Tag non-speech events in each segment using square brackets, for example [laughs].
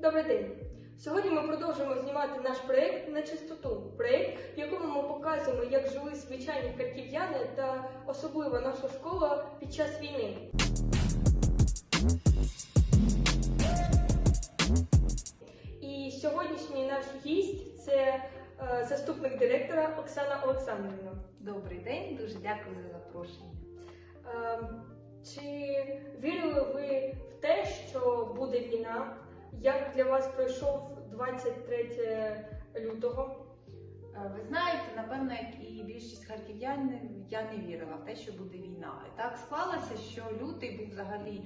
Добрий день! Сьогодні ми продовжуємо знімати наш проєкт на чистоту. Проєкт, в якому ми показуємо, як жили звичайні харків'яни та особливо наша школа під час війни. І сьогоднішній наш гість це е, заступник директора Оксана Олександрівна. Добрий день, дуже дякую за запрошення. Е, Чи вірили ви в те, що буде війна? Як для вас пройшов 23 лютого? Е, Ви знаєте, напевно, як і більшість харків'ян, я не вірила в те, що буде війна. І так склалося, що лютий був взагалі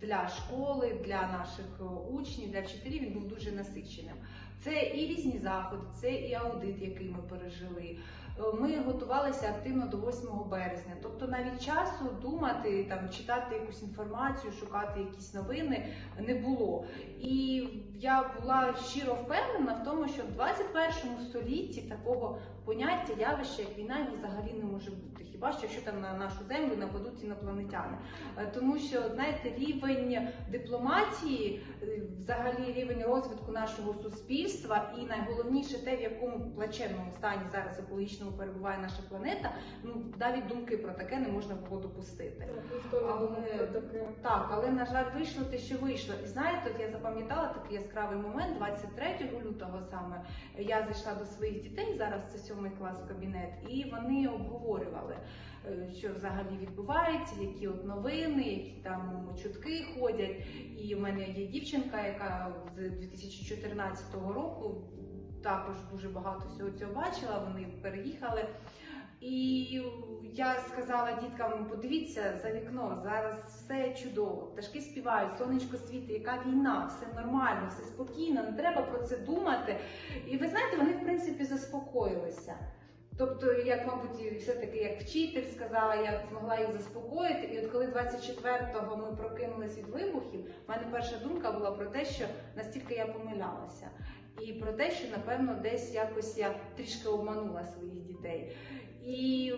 для школи, для наших е, учнів, для вчителів він був дуже насиченим. Це і різні заходи, це і аудит, який ми пережили. Е, Ми готувалися активно до 8 березня, тобто навіть часу думати, там читати якусь інформацію, шукати якісь новини не було. І я була щиро впевнена в тому, що в 21 столітті такого поняття явища, як війна, його взагалі не може бути. Хіба що якщо там на нашу землю нападуть інопланетяни? Е, Тому що знаєте, рівень дипломатії, е, взагалі рівень розвитку нашого суспільства, і найголовніше те, в якому плачевному стані зараз екологічному перебуває наша планета. Ну навіть думки про таке не можна було допустити. Але- Так, але на жаль, вийшло те, що вийшло. І знаєте, от я запам'ятала такий яскравий момент, 23 лютого саме. Я зайшла до своїх дітей, зараз це сьомий клас в кабінет, і вони обговорювали, що взагалі відбувається, які от новини, які там чутки ходять. І в мене є дівчинка, яка з 2014 року також дуже багато всього цього бачила. Вони переїхали. І я сказала діткам: подивіться за вікно, зараз все чудово, пташки співають, сонечко світить, яка війна, все нормально, все спокійно, не треба про це думати. І ви знаєте, вони в принципі заспокоїлися. Тобто, як, мабуть, все-таки як вчитель сказала, я змогла їх заспокоїти. І от коли 24-го ми прокинулись від вибухів, в мене перша думка була про те, що настільки я помилялася, і про те, що напевно десь якось я трішки обманула своїх дітей. І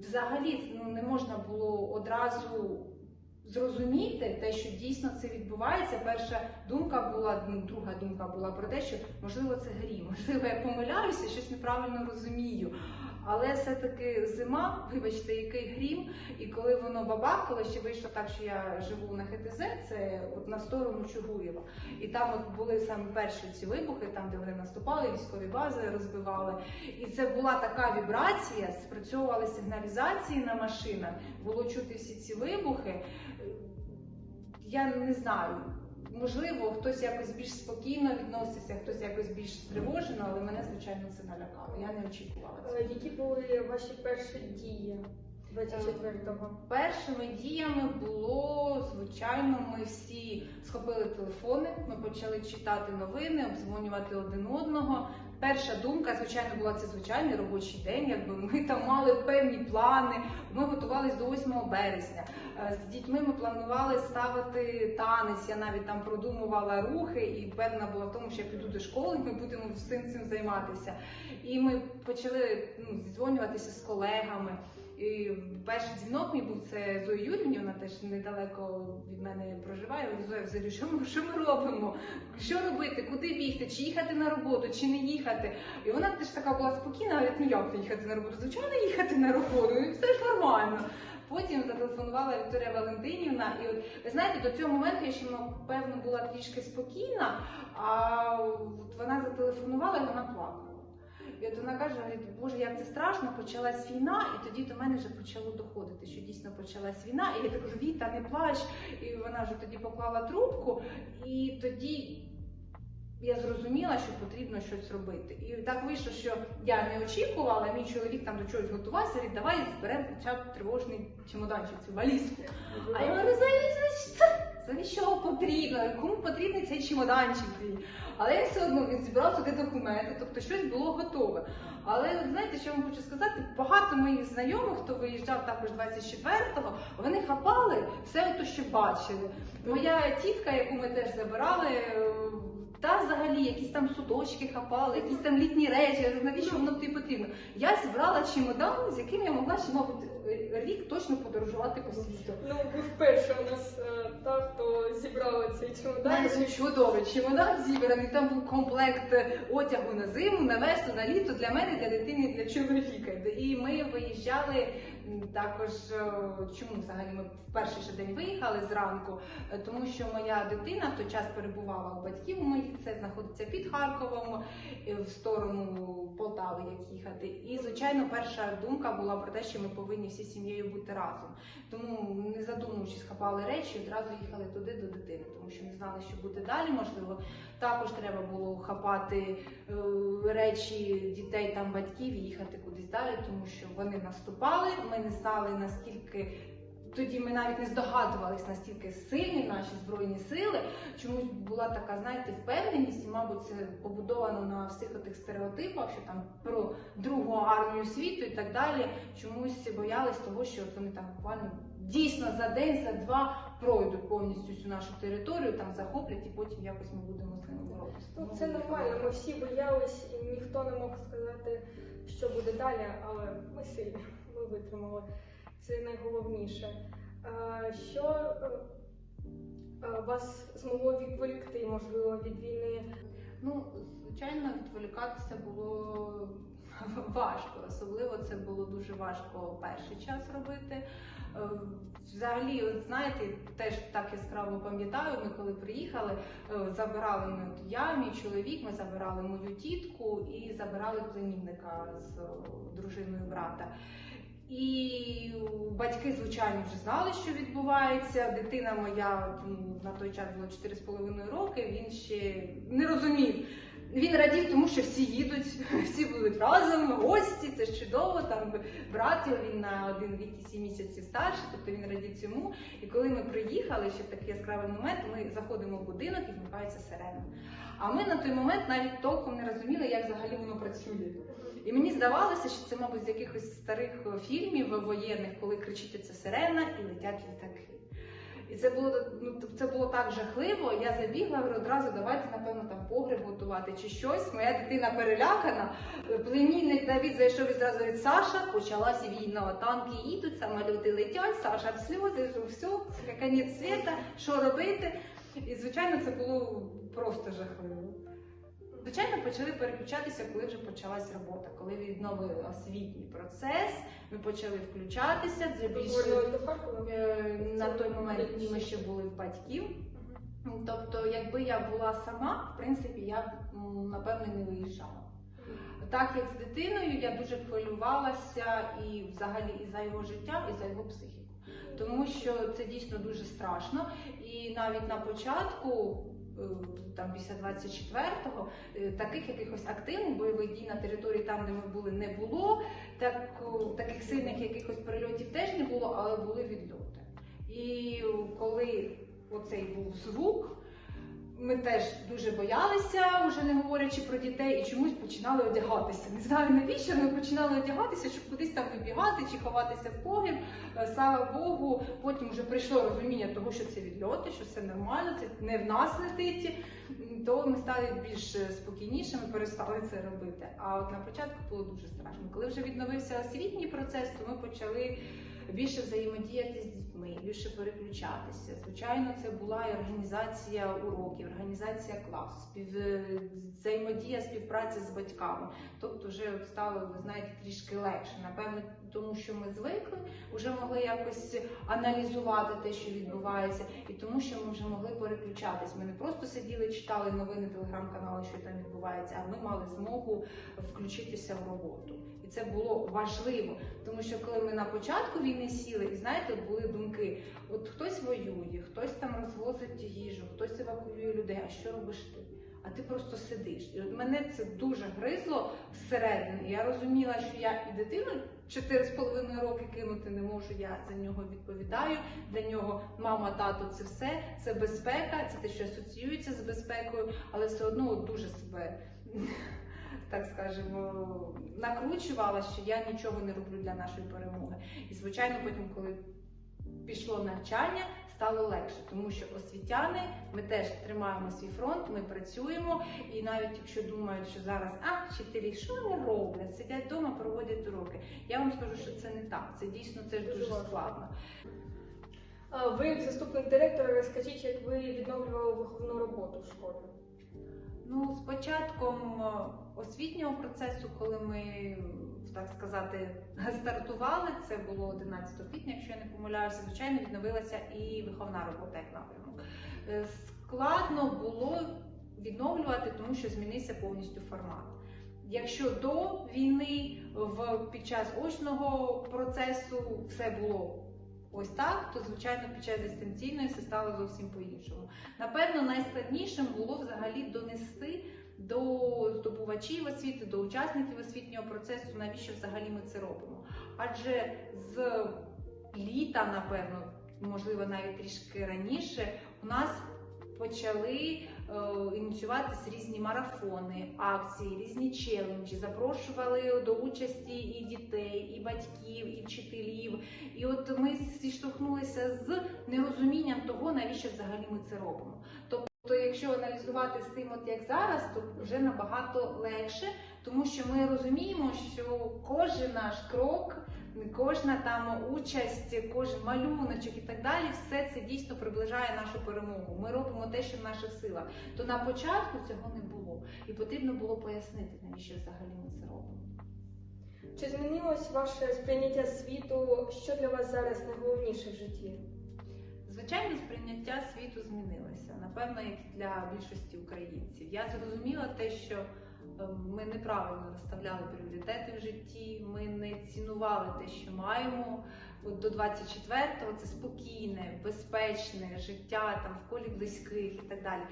взагалі ну, не можна було одразу зрозуміти те, що дійсно це відбувається. Перша думка була, ну, друга думка була про те, що можливо це грім, можливо, я помиляюся, щось неправильно розумію. Але все-таки зима, вибачте, який грім, і коли воно бабахало, ще вийшло так, що я живу на ХТЗ, це от на сторону Чугуєва. І там от були саме перші ці вибухи, там де вони наступали, військові бази розбивали. І це була така вібрація, спрацьовували сигналізації на машинах, було чути всі ці вибухи. Я не знаю. Можливо, хтось якось більш спокійно відноситься, хтось якось більш стривожено, але мене, звичайно, це налякало. Я не очікувала цього. Е, Які були ваші перші дії 24-го? Першими діями було, звичайно, ми всі схопили телефони, ми почали читати новини, обдзвонювати один одного. Перша думка, звичайно, була це звичайний робочий день. Якби ми там мали певні плани. Ми готувалися до 8 березня. Е, З дітьми ми планували ставити танець. Я навіть там продумувала рухи і певна була в тому, що я піду до школи, ми будемо всім цим займатися. І ми почали ну, зідзвонюватися з колегами. І перший дзвінок мій був це Зої Юрівні, вона теж недалеко від мене проживає. Зоя, взагалі, що ми, що ми робимо? Що робити? Куди бігти? Чи їхати на роботу, чи не їхати? І вона теж така була спокійна, говорить, ну як не їхати на роботу? Звичайно, їхати на роботу, і все ж нормально. Потім зателефонувала Вікторія Валентинівна, і от ви знаєте, до цього моменту я ще певно була трішки спокійна, а от вона зателефонувала і вона плакала. І вона каже, говорить, Боже, як це страшно, почалась війна, і тоді до мене вже почало доходити, що дійсно почалась війна. І я так кажу, Віта, не плач. І вона вже тоді поклала трубку, і тоді я зрозуміла, що потрібно щось робити. І так вийшло, що я не очікувала, мій чоловік там до чогось готувався, говорить, давай зберемо хоча б тривожний чемоданчик, цю валізку. А я говорю, завіщо? Завіщо потрібно? Кому потрібний цей чемоданчик? твій? Але я все одно він зібрав туди документи, тобто щось було готове. Але знаєте, що я вам хочу сказати? Багато моїх знайомих, хто виїжджав також 24-го, вони хапали все те, що бачили. Моя тітка, яку ми теж забирали, е, Та взагалі якісь там судочки хапали, якісь там літні речі, навіщо воно тобі потрібно? Я зібрала чемодан, з яким я могла ще, мабуть, рік точно подорожувати по світу. Ну, ви вперше у нас е, та, хто зібрала цей чемодан. Знаєте, чудовий чемодан зібраний, там був комплект одягу на зиму, на весну, на літо для мене, для дитини, для чоловіка. І ми виїжджали також. е, Чому взагалі ми в перший же день виїхали зранку? Е, Тому що моя дитина в той час перебувала у батьків моїх, це знаходиться під Харковом е, в сторону Полтави, як їхати. І звичайно, перша думка була про те, що ми повинні всі сім'єю бути разом. Тому, не задумуючись, хапали речі, одразу їхали туди до дитини, тому що не знали, що буде далі. Можливо, також треба було хапати речі дітей там батьків і їхати кудись далі, тому що вони наступали. Ми не знали наскільки. Тоді ми навіть не здогадувались настільки сильні наші збройні сили. Чомусь була така, знаєте, впевненість, і, мабуть, це побудовано на всіх отих стереотипах, що там про другу армію світу і так далі. Чомусь боялись того, що вони там буквально дійсно за день, за два пройдуть повністю всю нашу територію, там захоплять, і потім якось ми будемо з ними боротися. Ну, це нормально, ми всі боялись, і ніхто не мог сказати, що буде далі, але ми сильні, ми витримали. Це найголовніше. Що е, е, вас змогло відволікти, можливо, від війни? Ну, звичайно, відволікатися було [laughs] важко. Особливо це було дуже важко перший час робити. Е, Взагалі, от знаєте, теж так яскраво пам'ятаю, ми коли приїхали, забирали ми я, мій чоловік, ми забирали мою тітку і забирали племінника з дружиною брата. І батьки, звичайно, вже знали, що відбувається. Дитина моя на той час було 4,5 роки. Він ще не розумів. Він радів, тому що всі їдуть, [laughs] всі будуть разом, гості, це ж чудово. Там брат його він на один рік і сім місяців старший, тобто він радів цьому. І коли ми приїхали, ще такий яскравий момент, ми заходимо в будинок і вмикається сирена. А ми на той момент навіть толком не розуміли, як взагалі воно працює. І мені здавалося, що це, мабуть, з якихось старих фільмів воєнних, коли кричить ця сирена і летять літаки. І це було ну це було так жахливо. Я забігла говорю, одразу давайте, напевно, там погреб готувати чи щось. Моя дитина перелякана. Племінник Давід зайшов і зразу від Саша, почалася війна. Танки їдуть, самоліти летять, Саша в сльози, все, кінець світа, що робити? І звичайно, це було просто жахливо. Звичайно, почали переключатися, коли вже почалась робота, коли відновили освітній процес, ми почали включатися. Харкова? е, на той момент ми ще були в батьків. Тобто, якби я була сама, в принципі, я б м, напевно не виїжджала. Так як з дитиною я дуже хвилювалася і взагалі і за його життя, і за його психіку. Тому що це дійсно дуже страшно. І навіть на початку, там після 24-го, е, таких якихось активних бойових дій на території там, де ми були, не було. Так, таких сильних якихось прильотів теж не було, але були відльоти. І коли оцей був звук, ми теж дуже боялися, вже не говорячи про дітей, і чомусь починали одягатися. Не знаю навіщо, ми починали одягатися, щоб кудись там вибігати чи ховатися в погріб. Е, Слава Богу, потім вже прийшло розуміння того, що це відльоти, що це нормально, це не в нас летить. То ми стали більш е, спокійнішими, перестали це робити. А от на початку було дуже страшно. Коли вже відновився освітній процес, то ми почали більше взаємодіяти з дітьми, більше переключатися. Звичайно, це була і організація уроків, організація класу, спів... е, взаємодія, співпраця з батьками. Тобто, вже стало, ви знаєте, трішки легше. Напевно, тому що ми звикли, вже могли якось аналізувати те, що відбувається, і тому, що ми вже могли переключатись. Ми не просто сиділи, читали новини телеграм-канали, що там відбувається, а ми мали змогу включитися в роботу. Це було важливо, тому що коли ми на початку війни сіли, і знаєте, були думки: от хтось воює, хтось там розвозить їжу, хтось евакуює людей. А що робиш ти? А ти просто сидиш. І от мене це дуже гризло всередині. Я розуміла, що я і дитину 4,5 роки кинути не можу. Я за нього відповідаю. Для нього мама, тато це все, це безпека, це те, що асоціюється з безпекою, але все одно дуже себе. Так скажемо, накручувала, що я нічого не роблю для нашої перемоги. І звичайно, потім, коли пішло навчання, стало легше, тому що освітяни ми теж тримаємо свій фронт, ми працюємо. І навіть якщо думають, що зараз а вчителі що вони роблять, сидять вдома, проводять уроки. Я вам скажу, що це не так. Це дійсно Дуже дуже складно. Ви, як заступник директора, розкажіть, як ви відновлювали виховну роботу в школі? Ну, з початком е, освітнього процесу, коли ми, так сказати, стартували, це було 11 квітня, якщо я не помиляюся, звичайно, відновилася і виховна робота як напрямок. Е, Складно було відновлювати, тому що змінився повністю формат. Якщо до війни в під час очного процесу все було ось так, то звичайно під час дистанційної все стало зовсім по-іншому. Напевно, найскладнішим було взагалі донести до здобувачів освіти, до учасників освітнього процесу, навіщо взагалі ми це робимо. Адже з літа, напевно, можливо, навіть трішки раніше, у нас почали ініціюватися різні марафони, акції, різні челенджі, запрошували до участі і дітей, і батьків, і вчителів. І от ми зіштовхнулися з нерозумінням того, навіщо взагалі ми це робимо. Тобто, якщо аналізувати з тим, от як зараз, то вже набагато легше, тому що ми розуміємо, що кожен наш крок, кожна там участь, кожен малюночок і так далі, все це дійсно приближає нашу перемогу. Ми робимо те, що в наших силах. То на початку цього не було, і потрібно було пояснити, навіщо взагалі ми це робимо. Чи змінилось ваше сприйняття світу? Що для вас зараз найголовніше в житті? Звичайно, сприйняття світу змінилося, напевно, як для більшості українців. Я зрозуміла те, що ми неправильно розставляли пріоритети в житті, ми не цінували те, що маємо. От до 24-го це спокійне, безпечне життя там в колі близьких і так далі.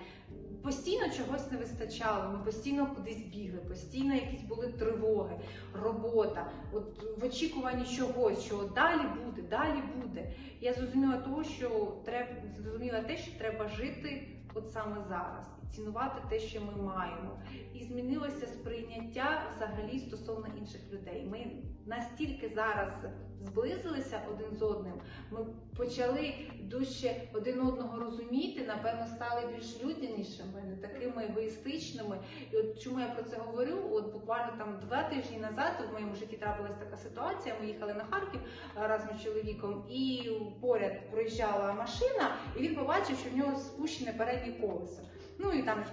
Постійно чогось не вистачало. Ми постійно кудись бігли, постійно якісь були тривоги, робота. От в очікуванні чогось, що далі буде, далі буде. Я зрозуміла того, що треба зрозуміла те, що треба жити от саме зараз цінувати те, що ми маємо. І змінилося сприйняття взагалі стосовно інших людей. Ми настільки зараз зблизилися один з одним. Ми почали дужче один одного розуміти, напевно, стали більш людянішими, не такими егоїстичними. І от чому я про це говорю? От буквально там два тижні назад в моєму житті трапилась така ситуація. Ми їхали на Харків разом з чоловіком, і поряд проїжджала машина, і він побачив, що в нього спущене переднє колесо. Ну і там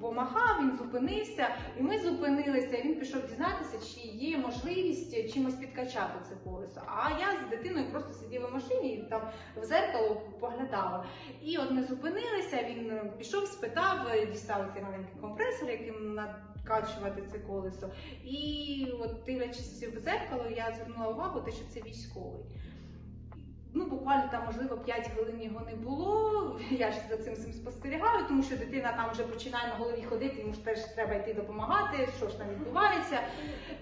помахав, він зупинився, і ми зупинилися. Він пішов дізнатися, чи є можливість чимось підкачати це колесо. А я з дитиною просто сиділа в машині і там в зеркало поглядала. І от ми зупинилися. Він пішов, спитав, дістав цей маленький компресор, яким накачувати це колесо. І от дивлячись в зеркало, я звернула увагу, те, що це військовий. Ну, буквально там, можливо, 5 хвилин його не було. Я ж за цим всім спостерігаю, тому що дитина там вже починає на голові ходити, йому ж теж треба йти допомагати, що ж там відбувається.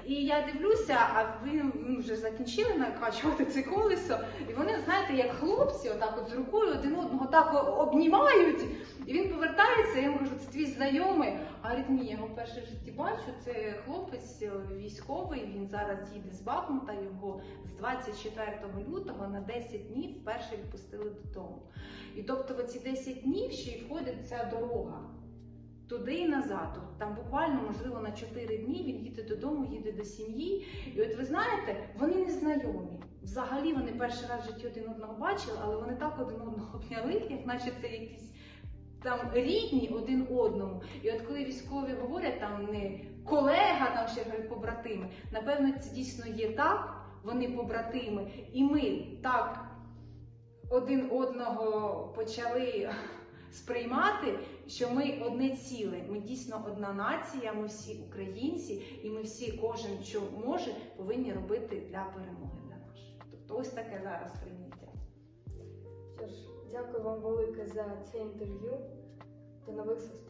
І я дивлюся, а він, він вже закінчили накачувати це колесо. І вони, знаєте, як хлопці, отак от з рукою один одного так обнімають. І він повертається, я йому кажу, це твій знайомий. А ні, я його вперше в житті бачу. Це хлопець військовий. Він зараз їде з Бахмута. Його з 24 лютого на 10 днів вперше відпустили додому. І тобто, в ці 10 днів ще й входить ця дорога. Туди і назад, там буквально, можливо, на 4 дні він їде додому, їде до сім'ї. І от ви знаєте, вони не знайомі. Взагалі вони перший раз в житті один одного бачили, але вони так один одного [laughs] обняли, як наче це якісь там рідні один одному. І от коли військові говорять, там не колега, там ще говорять побратими, напевно, це дійсно є так, вони побратими, і ми так один одного почали [laughs] сприймати, що ми одне ціле. Ми дійсно одна нація, ми всі українці, і ми всі, кожен що може, повинні робити для перемоги для нашої. Тобто ось таке зараз сприйняття. Дякую вам велике за це інтерв'ю. До нових зустрічей.